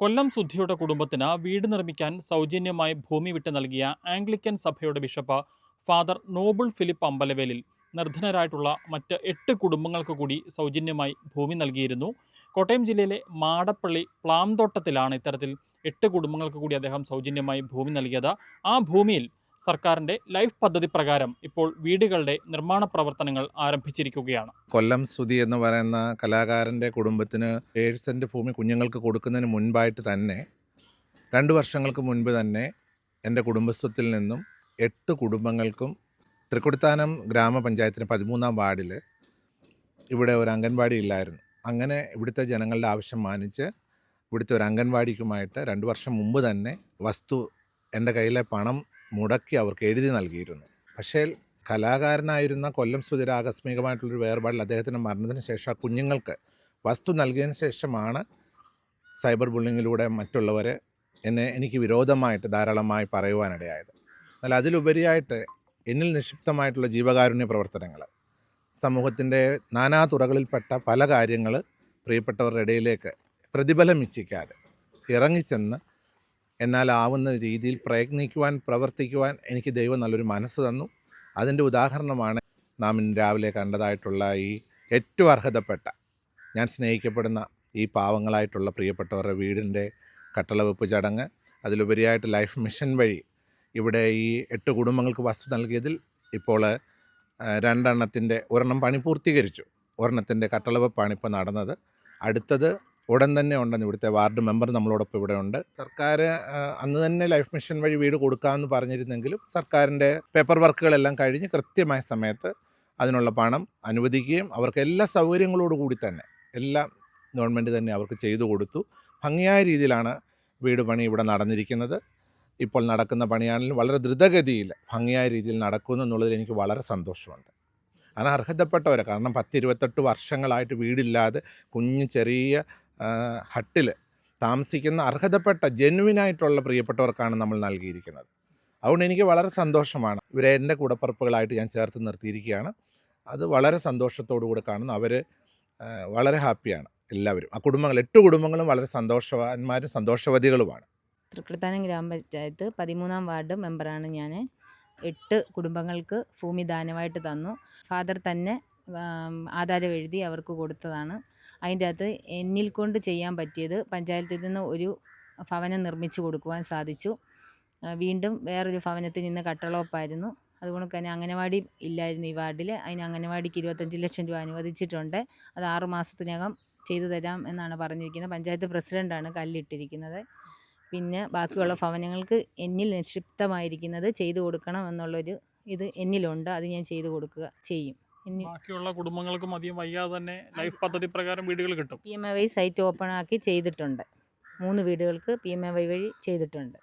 കൊല്ലം സുദ്ധിയുടെ കുടുംബത്തിന് വീട് നിർമ്മിക്കാൻ സൗജന്യമായി ഭൂമി വിട്ടു നൽകിയ ആംഗ്ലിക്കൻ സഭയുടെ bishop father Noble Philip Ambalavelil നിർധനരായിട്ടുള്ള മറ്റ് എട്ട് കുടുംബങ്ങൾക്ക് കൂടി സൗജന്യമായി ഭൂമി നൽകിയിരുന്നു. കോട്ടയം ജില്ലയിലെ മാടപ്പള്ളി പ്ലാംതോട്ടത്തിലാണ് ഇത്തരത്തിൽ എട്ട് കുടുംബങ്ങൾക്ക് കൂടി അദ്ദേഹം സൗജന്യമായി ഭൂമി നൽകിയത്. ആ ഭൂമിയിൽ സർക്കാരിന്റെ ലൈഫ് പദ്ധതി പ്രകാരം ഇപ്പോൾ വീടുകളുടെ നിർമ്മാണ പ്രവർത്തനങ്ങൾ ആരംഭിച്ചിരിക്കുകയാണ്. കൊല്ലം സ്തുതി എന്ന് പറയുന്ന കലാകാരന്റെ കുടുംബത്തിന് ഏഴ് സെന്റ് ഭൂമി കുഞ്ഞുങ്ങൾക്ക് കൊടുക്കുന്നതിന് മുൻപായിട്ട് തന്നെ രണ്ട് വർഷങ്ങൾക്ക് മുൻപ് തന്നെ എന്റെ കുടുംബസ്വത്തിൽ നിന്നും എട്ട് കുടുംബങ്ങൾക്കും തൃക്കൊടിത്താനം ഗ്രാമപഞ്ചായത്തിന് പതിമൂന്നാം വാർഡിൽ ഇവിടെ ഒരു അംഗൻവാടി ഇല്ലായിരുന്നു. അങ്ങനെ ഇവിടുത്തെ ജനങ്ങളുടെ ആവശ്യം മാനിച്ച് ഇവിടുത്തെ ഒരു അംഗൻവാടിക്കുമായിട്ട് രണ്ട് വർഷം മുമ്പ് തന്നെ വസ്തു എന്റെ കയ്യിലെ പണം മുടക്കി അവർക്ക് എഴുതി നൽകിയിരുന്നു. പക്ഷേ കലാകാരനായിരുന്ന കൊല്ലം സുധിര ആകസ്മികമായിട്ടുള്ളൊരു വേർപാടിൽ അദ്ദേഹത്തിന്റെ മരണത്തിന് ശേഷം ആ കുഞ്ഞുങ്ങൾക്ക് വസ്തു നൽകിയതിന് ശേഷമാണ് സൈബർ ബുള്ളിങ്ങിലൂടെ മറ്റുള്ളവരെ എന്നെ എനിക്ക് വിരോധമായിട്ട് ധാരാളമായി പറയുവാനിടയായത്. എന്നാൽ അതിലുപരിയായിട്ട് എന്നിൽ നിക്ഷിപ്തമായിട്ടുള്ള ജീവകാരുണ്യ പ്രവർത്തനങ്ങൾ സമൂഹത്തിന്റെ നാനാ തുറകളിൽപ്പെട്ട പല കാര്യങ്ങൾ പ്രിയപ്പെട്ടവരുടെ ഇടയിലേക്ക് പ്രതിഫലം ഇച്ഛിക്കാതെ ഇറങ്ങിച്ചെന്ന് എന്നാലാവുന്ന രീതിയിൽ പ്രയത്നിക്കുവാൻ പ്രവർത്തിക്കുവാൻ എനിക്ക് ദൈവം നല്ലൊരു മനസ്സ് തന്നു. അതിന്റെ ഉദാഹരണമാണ് നാം ഇന്ന് രാവിലെ കണ്ടതായിട്ടുള്ള ഈ ഏറ്റവും അർഹതപ്പെട്ട ഞാൻ സ്നേഹിക്കപ്പെടുന്ന ഈ പാവങ്ങളായിട്ടുള്ള പ്രിയപ്പെട്ടവരുടെ വീടിന്റെ കട്ടളവെപ്പ് ചടങ്ങ് അതിലുപരിയായിട്ട് ലൈഫ് മിഷൻ വഴി ഇവിടെ ഈ എട്ട് കുടുംബങ്ങൾക്ക് വസ്തു നൽകിയതിൽ ഇപ്പോൾ രണ്ടെണ്ണത്തിന്റെ ഒരെണ്ണം പണി പൂർത്തീകരിച്ചു. ഒരെണ്ണത്തിന്റെ കട്ടളവെപ്പാണ് ഇപ്പോൾ നടന്നത്. അടുത്തത് ഉടൻ തന്നെ ഉണ്ടെന്ന് ഇവിടുത്തെ വാർഡ് മെമ്പർ നമ്മളോടൊപ്പം ഇവിടെ ഉണ്ട്. സർക്കാർ അന്ന് തന്നെ ലൈഫ് മിഷൻ വഴി വീട് കൊടുക്കാമെന്ന് പറഞ്ഞിരുന്നെങ്കിലും സർക്കാരിന്റെ പേപ്പർ വർക്കുകളെല്ലാം കഴിഞ്ഞ് കൃത്യമായ സമയത്ത് അതിനുള്ള പണം അനുവദിക്കുകയും അവർക്ക് എല്ലാ സൗകര്യങ്ങളോടുകൂടി തന്നെ എല്ലാം ഗവൺമെന്റ് തന്നെ അവർക്ക് ചെയ്തു കൊടുത്തു. ഭംഗിയായ രീതിയിലാണ് വീട് പണി ഇവിടെ നടന്നിരിക്കുന്നത്. ഇപ്പോൾ നടക്കുന്ന പണിയാണെങ്കിലും വളരെ ദ്രുതഗതിയിൽ ഭംഗിയായ രീതിയിൽ നടക്കുന്നു എന്നുള്ളതിൽ എനിക്ക് വളരെ സന്തോഷമുണ്ട്. കാരണം അർഹതപ്പെട്ടവരെ. കാരണം പത്ത് ഇരുപത്തെട്ട് വർഷങ്ങളായിട്ട് വീടില്ലാതെ കുഞ്ഞ് ചെറിയ ഹട്ടിൽ താമസിക്കുന്ന അർഹതപ്പെട്ട ജെന്വിനായിട്ടുള്ള പ്രിയപ്പെട്ടവർക്കാണ് നമ്മൾ നൽകിയിരിക്കുന്നത്. അതുകൊണ്ട് എനിക്ക് വളരെ സന്തോഷമാണ്. ഇവരെ എന്റെ കൂടപ്പറപ്പുകളായിട്ട് ഞാൻ ചേർത്ത് നിർത്തിയിരിക്കുകയാണ്. അത് വളരെ സന്തോഷത്തോടു കൂടെ കാണുന്നു. അവർ വളരെ ഹാപ്പിയാണ് എല്ലാവരും. ആ കുടുംബങ്ങൾ എട്ട് കുടുംബങ്ങളും വളരെ സന്തോഷവാന്മാരും സന്തോഷവതികളുമാണ്. തൃക്കൃത്താനം ഗ്രാമപഞ്ചായത്ത് പതിമൂന്നാം വാർഡ് മെമ്പറാണ് ഞാൻ എട്ട് കുടുംബങ്ങൾക്ക് ഭൂമി ദാനമായിട്ട് തന്നു. ഫാദർ തന്നെ ആധാരം എഴുതി അവർക്ക് കൊടുത്തതാണ്. അതിന്റെ അകത്ത് എന്നിൽ കൊണ്ട് ചെയ്യാൻ പറ്റിയത് പഞ്ചായത്തിൽ നിന്ന് ഒരു ഭവനം നിർമ്മിച്ചു കൊടുക്കുവാൻ സാധിച്ചു. വീണ്ടും വേറൊരു ഭവനത്തിൽ നിന്ന് കട്ടളോപ്പായിരുന്നു അതുകൊണ്ട് തന്നെ അംഗനവാടി ഇല്ലായിരുന്നു ഈ വാർഡിൽ അതിന് അംഗനവാടിക്ക് ഇരുപത്തഞ്ച് ലക്ഷം രൂപ അനുവദിച്ചിട്ടുണ്ട്. അത് ആറ് മാസത്തിനകം ചെയ്തു തരാം എന്നാണ് പറഞ്ഞിരിക്കുന്നത്. പഞ്ചായത്ത് പ്രസിഡന്റാണ് കല്ലിട്ടിരിക്കുന്നത്. പിന്നെ ബാക്കിയുള്ള ഭവനങ്ങൾക്ക് എന്നിൽ നിക്ഷിപ്തമായിരിക്കുന്നത് ചെയ്തു കൊടുക്കണം എന്നുള്ളൊരു ഇത് എന്നിലുണ്ട്. അത് ഞാൻ ചെയ്തു കൊടുക്കുക ചെയ്യും. ഇനി ബാക്കിയുള്ള കുടുംബങ്ങൾക്കും അധികം വയ്യാതെ തന്നെ ലൈഫ് പദ്ധതി പ്രകാരം വീടുകൾ കിട്ടും. P M A Y site open ആക്കി ചെയ്തിട്ടുണ്ട്. മൂന്ന് വീടുകൾക്ക് പി എം എ വൈ വഴി ചെയ്തിട്ടുണ്ട്.